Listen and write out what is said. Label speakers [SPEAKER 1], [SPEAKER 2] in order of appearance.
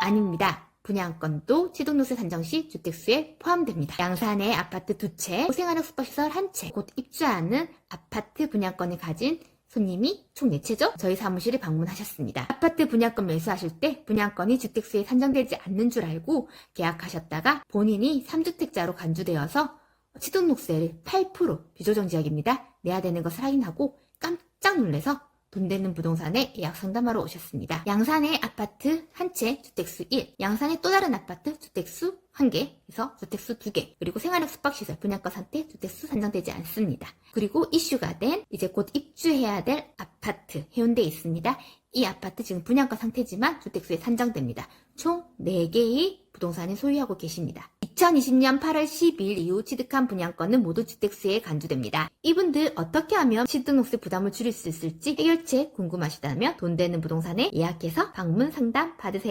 [SPEAKER 1] 아닙니다. 분양권도 취득노세 산정 시 주택수에 포함됩니다. 양산의 아파트 두 채, 생활형 숙박시설 한 채, 곧 입주하는 아파트 분양권을 가진 손님이 총 4채죠? 저희 사무실에 방문하셨습니다. 아파트 분양권 매수하실 때 분양권이 주택수에 산정되지 않는 줄 알고 계약하셨다가 본인이 3주택자로 간주되어서 취득록세를 8% 비조정 지역입니다. 내야 되는 것을 확인하고 깜짝 놀래서 돈 되는 부동산에 예약 상담하러 오셨습니다. 양산의 아파트 한 채, 주택수 1, 양산의 또 다른 아파트, 주택수 1개, 그래서 주택수 2개, 그리고 생활형 숙박시설, 분양권 상태, 주택수 산정되지 않습니다. 그리고 이슈가 된, 이제 곧 입주해야 될 아파트, 해운대에 있습니다. 이 아파트 지금 분양권 상태지만 주택수에 산정됩니다. 총 4개의 부동산을 소유하고 계십니다. 2020년 8월 10일 이후 취득한 분양권은 모두 주택수에 간주됩니다. 이분들 어떻게 하면 취득록세 부담을 줄일 수 있을지 해결책 궁금하시다면 돈 되는 부동산에 예약해서 방문 상담 받으세요.